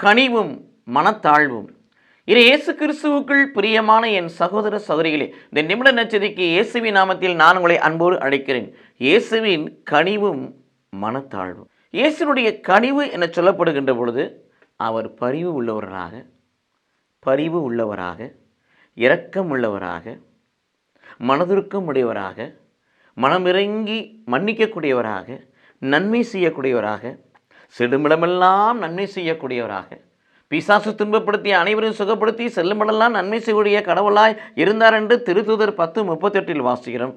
கனிவும் மனத்தாழ்வும். இது இயேசு கிறிஸ்துவுக்குள் பிரியமான என் சகோதர சகோதரிகளே இந்த நிமிட நச்சதிக்கு இயேசுவின் நாமத்தில் நான் உங்களை அன்போடு அழைக்கிறேன். இயேசுவின் கனிவும் மனத்தாழ்வும். இயேசுனுடைய கனிவு என சொல்லப்படுகின்ற பொழுது அவர் பரிவு உள்ளவராக பரிவு உள்ளவராக இரக்கம் உள்ளவராக மனதுருக்கம் உடையவராக மனமிறங்கி மன்னிக்கக்கூடியவராக நன்மை செய்யக்கூடியவராக செடுமிடமெல்லாம் நன்மை செய்யக்கூடியவராக. பிசாசு துன்பப்படுத்தி அனைவரையும் சுகப்படுத்தி செல்லுமிடெல்லாம் நன்மை செய்யக்கூடிய கடவுளாய் இருந்தார் என்று திருத்துதர் பத்து முப்பத்தெட்டில் வாசிக்கிறோம்.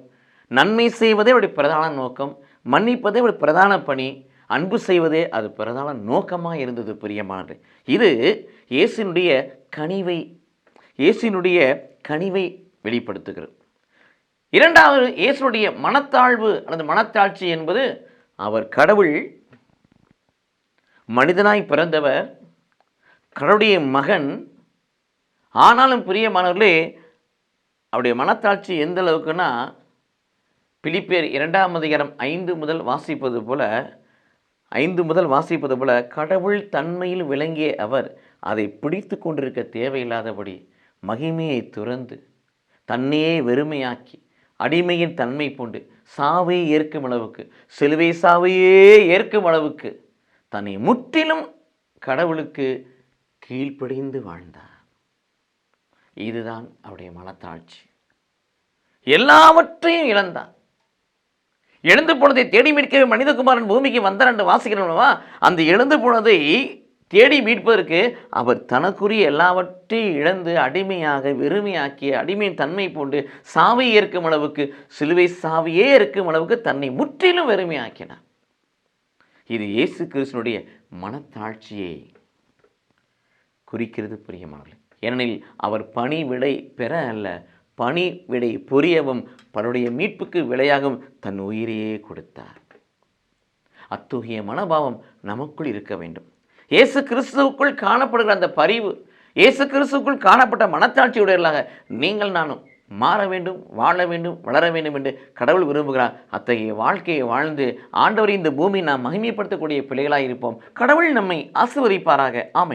நன்மை செய்வதே அவருடைய பிரதான நோக்கம். மன்னிப்பதே அவருடைய பிரதான பணி. அன்பு செய்வதே அது பிரதான நோக்கமாக இருந்தது பிரியமானது இது இயேசுனுடைய கனிவை இயேசுனுடைய கனிவை வெளிப்படுத்துகிறது. இரண்டாவது இயேசுடைய மனத்தாழ்வு அல்லது மனத்தாட்சி என்பது அவர் கடவுள் மனிதனாய் பிறந்தவர் கடவுளுடைய மகன். ஆனாலும் பிரியமானவர்களே அவருடைய மனத்தாட்சி எந்த அளவுக்குன்னா பிலிப்பேர் இரண்டாம் அதிகாரம் ஐந்து முதல் வாசிப்பது போல ஐந்து முதல் வாசிப்பது போல கடவுள் தன்மையில் விளங்கிய அவர் அதை பிடித்து கொண்டிருக்க தேவையில்லாதபடி மகிமையை துறந்து தன்னையே வெறுமையாக்கி அடிமையின் தன்மை பூண்டு சாவை ஏற்கும் அளவுக்கு சிலுவை சாவையே ஏற்கும் அளவுக்கு தன்னை முற்றிலும் கடவுளுக்கு கீழ்ப்படிந்து வாழ்ந்தார். இதுதான் அவருடைய மனத்தாட்சி எல்லாவற்றையும் இழந்தார். எழுந்து போனதை தேடி மீட்கவே மனிதகுமாரன் பூமிக்கு வந்தார் என்று வாசிக்கிறோம்வா அந்த எழுந்து போனதை தேடி மீட்பதற்கு அவர் தனக்குரிய எல்லாவற்றையும் இழந்து அடிமையாக வெறுமையாக்கிய அடிமையின் தன்மை போன்று சாவை ஏற்கும் அளவுக்கு சிலுவை சாவையே இருக்கும் அளவுக்கு தன்னை முற்றிலும் வெறுமையாக்கினார். இது இயேசு கிறிஸ்தனுடைய மனத்தாட்சியை குறிக்கிறது பிரியமானவர்களே. ஏனெனில் அவர் பணி விடை பெற அல்ல பணி விடை புரியவும் பலருடைய மீட்புக்கு விலையாகவும் தன் உயிரையே கொடுத்தார். அத்தகைய மனோபாவம் நமக்குள் இருக்க வேண்டும். இயேசு கிறிஸ்துவுக்குள் காணப்படுகிற அந்த பரிவு இயேசு கிறிஸ்துவுக்குள் காணப்பட்ட மனத்தாட்சியுடையவர்களாக நீங்கள் நானும் மாற வேண்டும் வாழ வேண்டும் வளர வேண்டும் என்று கடவுள் விரும்புகிறார். அத்தகைய வாழ்க்கையை வாழ்ந்து ஆண்டவரை இந்த பூமி நாம் மகிமைப்படுத்தக்கூடிய பிள்ளைகளாக இருப்போம். கடவுள் நம்மை ஆசிர்வதிப்பாராக. ஆமை